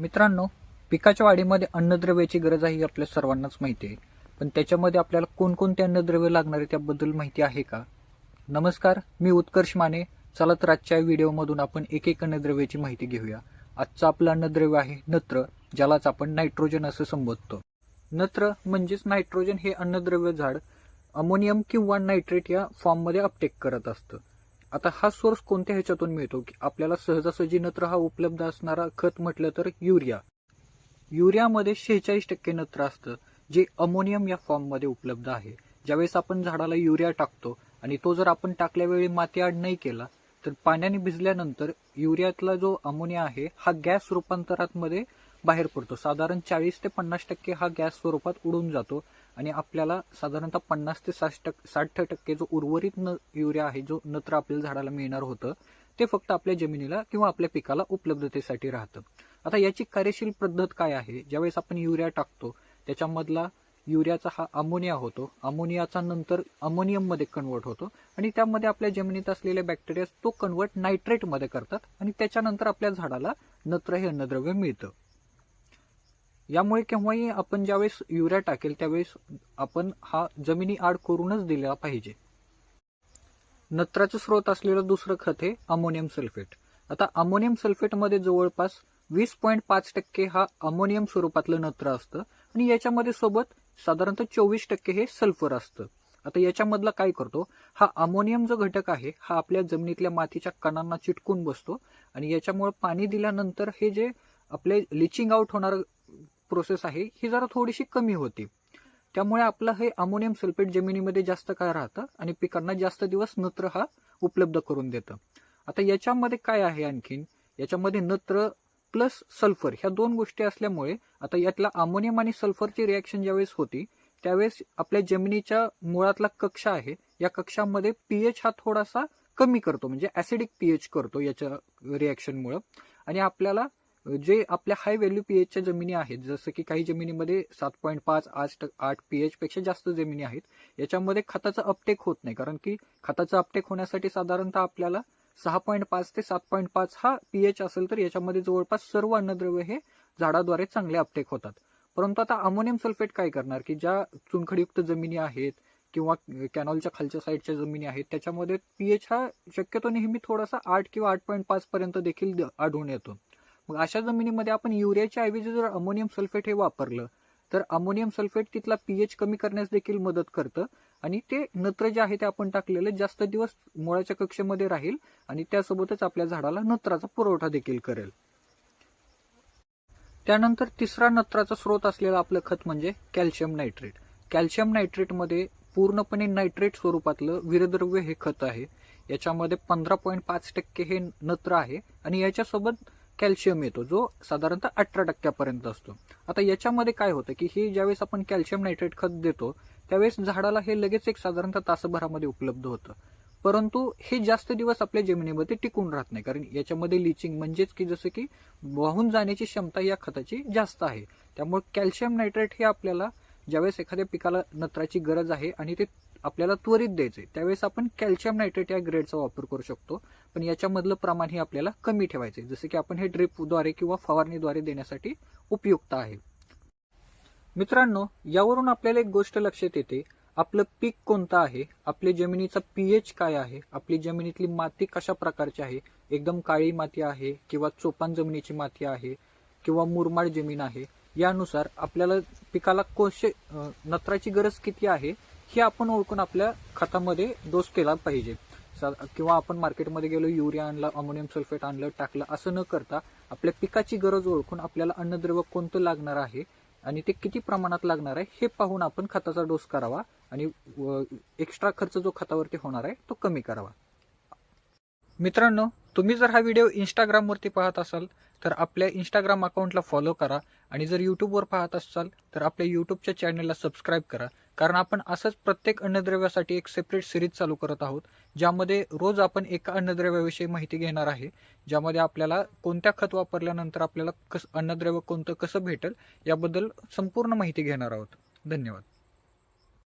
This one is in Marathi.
मित्रांनो पिकाच्या वाढीमध्ये अन्नद्रव्याची गरज आहे ही आपल्या सर्वांनाच माहिती आहे. पण त्याच्यामध्ये आपल्याला कोणकोणते अन्नद्रव्य लागणार आहे त्याबद्दल माहिती आहे का? नमस्कार मी उत्कर्ष माने. चला तर आजच्या व्हिडिओमधून आपण एक एक अन्नद्रव्याची माहिती घेऊया. आजचं आपलं अन्नद्रव्य आहे नत्र ज्यालाच आपण नायट्रोजन असं संबोधतो. नत्र म्हणजेच नायट्रोजन हे अन्नद्रव्य झाड अमोनियम किंवा नायट्रेट या फॉर्ममध्ये अपटेक करत असतं. आता हा सोर्स कोणत्या ह्याच्यातून मिळतो? की आपल्याला सहजासहजी नत्र हा उपलब्ध असणारा खत म्हटलं तर युरिया. युरियामध्ये शेहेचाळीस टक्के नत्र असतं जे अमोनियम या फॉर्ममध्ये उपलब्ध आहे. ज्यावेळेस आपण झाडाला युरिया टाकतो आणि तो जर आपण टाकल्यावेळी माती आड नाही केला तर पाण्याने भिजल्यानंतर युरियातला जो अमोनिया आहे हा गॅस रूपांतरात मध्ये बाहेर पडतो. साधारण चाळीस ते पन्नास टक्के हा गॅस स्वरूपात उडून जातो. आणि आपल्याला साधारणतः पन्नास ते साठ टक्के साठ टक्के जो उर्वरित न युरिया आहे जो नत्र आपल्याला झाडाला मिळणार होतं ते फक्त आपल्या जमिनीला किंवा आपल्या पिकाला उपलब्धतेसाठी राहतं. आता याची कार्यशील पद्धत काय आहे? ज्यावेळेस आपण युरिया टाकतो त्याच्यामधला युरियाचा हा अमोनिया होतो. अमोनियाचा नंतर अमोनियममध्ये कन्वर्ट होतो आणि त्यामध्ये आपल्या जमिनीत असलेल्या बॅक्टेरिया तो कन्वर्ट नायट्रेटमध्ये करतात आणि त्याच्यानंतर आपल्या झाडाला नत्र हे अन्नद्रव्य मिळतं. यामुळे केव्हाही आपण ज्यावेळेस युरिया टाकेल त्यावेळेस आपण हा जमिनी आड करूनच दिला पाहिजे. नत्राचं स्रोत असलेलं दुसरं खत हे अमोनियम सल्फेट. आता अमोनियम सल्फेटमध्ये जवळपास वीस पॉईंट पाच टक्के हा अमोनियम स्वरूपातलं नत्र असतं आणि याच्यामध्ये सोबत साधारणतः चोवीस टक्के हे सल्फर असतं. आता याच्यामधला काय करतो? हा अमोनियम जो घटक आहे हा आपल्या जमिनीतल्या मातीच्या कणांना चिटकून बसतो आणि याच्यामुळे पाणी दिल्यानंतर हे जे आपले लिचिंग आउट होणार प्रोसेस आहे ही जरा थोडीशी कमी होती. त्यामुळे आपलं हे अमोनियम सल्फेट जमिनीमध्ये जास्त काळ राहतं आणि पिकांना जास्त दिवस नत्र हा उपलब्ध करून देतं. आता याच्यामध्ये काय आहे आणखीन? याच्यामध्ये नत्र प्लस सल्फर ह्या दोन गोष्टी असल्यामुळे आता यातला अमोनियम आणि सल्फरची रिॲक्शन ज्यावेळेस होती त्यावेळेस आपल्या जमिनीच्या मुळातला कक्षा आहे या कक्षामध्ये पीएच हा थोडासा कमी करतो म्हणजे ऍसिडिक पीएच करतो याच्या रिॲक्शनमुळं आणि आपल्याला जे आपल्या हाय व्हॅल्यू पीएचच्या जमिनी आहेत जसं की काही जमिनीमध्ये सात पॉईंट पाच आठ आठ पीएच पेक्षा जास्त जमिनी आहेत याच्यामध्ये खताचा अपटेक होत नाही. कारण की खताचा अपटेक होण्यासाठी साधारणतः आपल्याला सहा पॉईंट पाच ते सात पॉईंट पाच हा पीएच असेल तर याच्यामध्ये जवळपास सर्व अन्नद्रव्य हे झाडाद्वारे चांगले अपटेक होतात. परंतु आता अमोनियम सल्फेट काय करणार की ज्या चुनखडीयुक्त जमिनी आहेत किंवा कॅनॉलच्या खालच्या साईडच्या जमिनी आहेत त्याच्यामध्ये पीएच हा शक्यतो नेहमी थोडासा आठ किंवा आठ पॉईंट पाच पर्यंत देखील आढळून येतो. मग अशा जमिनीमध्ये आपण युरियाच्या ऐवजी जर अमोनियम सल्फेट हे वापरलं तर अमोनियम सल्फेट तिथला पीएच कमी करण्यास देखील मदत करतं. आणि ते नत्र जे आहे ते आपण टाकलेलं जास्त दिवस मुळाच्या कक्षेमध्ये राहील आणि त्यासोबतच आपल्या झाडाला नत्राचा पुरवठा देखील करेल. त्यानंतर तिसरा नत्राचा स्रोत असलेलं आपलं खत म्हणजे कॅल्शियम नायट्रेट. कॅल्शियम नायट्रेटमध्ये पूर्णपणे नायट्रेट स्वरूपातलं विरद्रव्य हे खत आहे. याच्यामध्ये पंधरा पॉईंट पाच टक्के हे नत्र आहे आणि याच्यासोबत कॅल्शियम येतो जो साधारणतः अठरा टक्क्यापर्यंत असतो. आता याच्यामध्ये काय होतं की हे ज्यावेळेस आपण कॅल्शियम नायट्रेट खत देतो त्यावेळेस झाडाला हे लगेच एक साधारणतः तासभरामध्ये उपलब्ध होतं. परंतु हे जास्त दिवस आपल्या जमिनीमध्ये टिकून राहत नाही कारण याच्यामध्ये लिचिंग म्हणजेच की जसं की वाहून जाण्याची क्षमता या खताची जास्त आहे. त्यामुळे कॅल्शियम नायट्रेट हे आपल्याला ज्यावेळेस एखाद्या पिकाला नत्राची गरज आहे आणि ते आपल्याला त्वरित द्यायचे त्यावेळेस आपण कॅल्शियम नायट्रेट या ग्रेडचा वापर करू शकतो. पण याच्यामधलं प्रमाण हे आपल्याला कमी ठेवायचे जसे की आपण हे ड्रिपद्वारे किंवा फवारणीद्वारे देण्यासाठी उपयुक्त आहे. मित्रांनो यावरून आपल्याला एक गोष्ट लक्षात येते. आपलं पीक कोणतं आहे? आपल्या जमिनीचा पीएच काय आहे? आपली जमिनीतली माती कशा प्रकारची आहे? एकदम काळी माती आहे किंवा चोपान जमिनीची माती आहे किंवा मुरमाड जमीन आहे? यानुसार आपल्याला पिकाला कोश नत्राची गरज किती आहे हे आपण ओळखून आपल्या खतामध्ये डोस केला पाहिजे. किंवा आपण मार्केटमध्ये गेलो युरिया आणला अमोनियम सल्फेट आणलं टाकलं असं न करता आपल्या पिकाची गरज ओळखून आपल्याला अन्नद्रव्य कोणतं लागणार आहे आणि ते किती प्रमाणात लागणार आहे हे पाहून आपण खताचा डोस करावा आणि एक्स्ट्रा खर्च जो खतावरती होणार आहे तो कमी करावा. मित्रांनो तुम्ही जर हा व्हिडिओ इंस्टाग्रामवरती पाहत असाल तर आपल्या इंस्टाग्राम अकाउंटला फॉलो करा. आणि जर यूट्यूबवर पाहत असाल तर आपल्या यूट्यूबच्या चॅनलला सबस्क्राईब करा. कारण आपण असंच प्रत्येक अन्नद्रव्यासाठी एक सेपरेट सिरीज चालू करत आहोत ज्यामध्ये रोज आपण एका अन्नद्रव्याविषयी माहिती घेणार आहे ज्यामध्ये आपल्याला कोणत्या खत वापरल्यानंतर आपल्याला कस अन्नद्रव्य कोणतं कसं भेटेल याबद्दल संपूर्ण माहिती घेणार आहोत. धन्यवाद.